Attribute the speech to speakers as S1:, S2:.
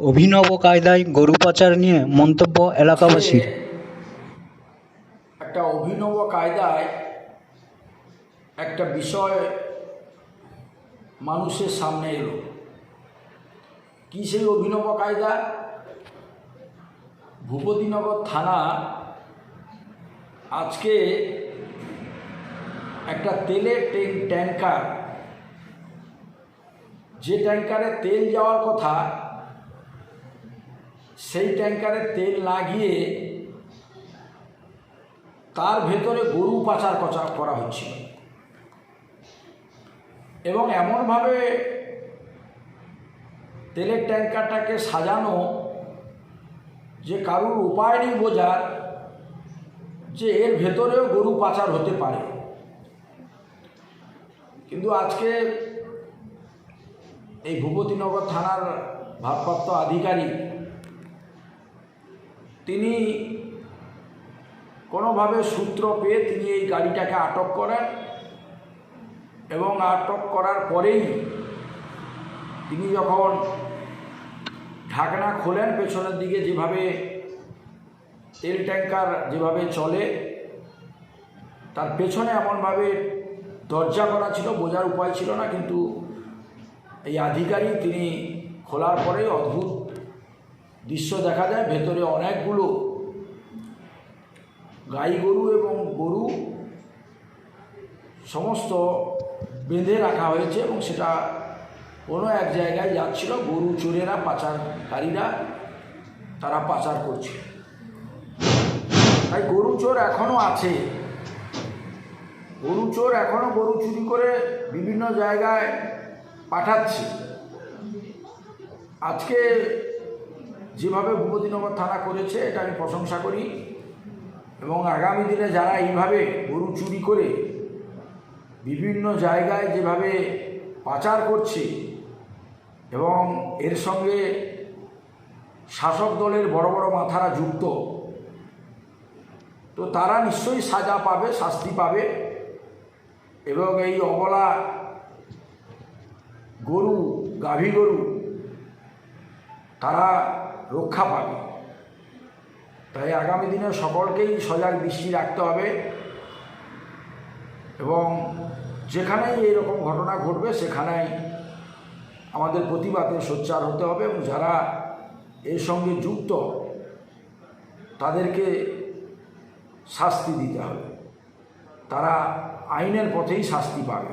S1: অভিনব কায়দায় গরু পাচার নিয়ে মন্তব্য এলাকাবাসীর।
S2: একটা অভিনব কায়দায় একটা বিষয় মানুষের সামনে এলো। কী সেই অভিনব কায়দা? ভূপতিনগর থানা আজকে একটা তেলের ট্যাং- ট্যাঙ্কার যে ট্যাঙ্কারে তেল যাওয়ার কথা সেই ট্যাঙ্কারে তেল লাগিয়ে তার ভেতরে গরু পাচার করা হচ্ছিল। এবং এমনভাবে তেলের ট্যাঙ্কারটাকে সাজানো যে কারুর উপায় নেই বোঝার, যে এর ভেতরেও গরু পাচার হতে পারে। কিন্তু আজকে এই ভূপতিনগর থানার ভারপ্রাপ্ত আধিকারিক তিনি কোনোভাবে সূত্র পেয়ে তিনি এই গাড়িটাকে আটক করেন এবং আটক করার পরেই তিনি যখন ঢাকনা খোলেন, পেছনের দিকে যেভাবে তেল ট্যাঙ্কার যেভাবে চলে, তার পেছনে এমনভাবে দরজা করা ছিল, বোঝার উপায় ছিল না, কিন্তু এই আধিকারিক তিনি খোলার পরেই অদ্ভুত দৃশ্য দেখা যায়, ভেতরে অনেকগুলো গাই গরু এবং গরু সমস্ত বেঁধে রাখা হয়েছে এবং সেটা কোনো এক জায়গায় যাচ্ছিল, গরু চোরেরা, পাচারকারীরা, তারা পাচার করছে। তাই গরু চোর এখনও আছে। গরু চোর এখনও গরু চুরি করে বিভিন্ন জায়গায় পাঠাচ্ছে। আজকে যেভাবে ভূপতিনগর থানা করেছে, এটা আমি প্রশংসা করি। এবং আগামী দিনে যারা এইভাবে গরু চুরি করে বিভিন্ন জায়গায় যেভাবে পাচার করছে এবং এর সঙ্গে শাসক দলের বড় বড় মাথারা যুক্ত, তো তারা নিশ্চয়ই সাজা পাবে, শাস্তি পাবে। এবং এই অবলা গরু, গাভী গরু, তারা রক্ষা পাবে। তাই আগামী দিনে সকলকেই সজাগ দৃষ্টি রাখতে হবে এবং যেখানেই এইরকম ঘটনা ঘটবে, সেখানেই আমাদের প্রতিবাদে সোচ্চার হতে হবে এবং যারা এর সঙ্গে যুক্ত, তাদেরকে শাস্তি দিতে হবে। তারা আইনের পথেই শাস্তি পাবে।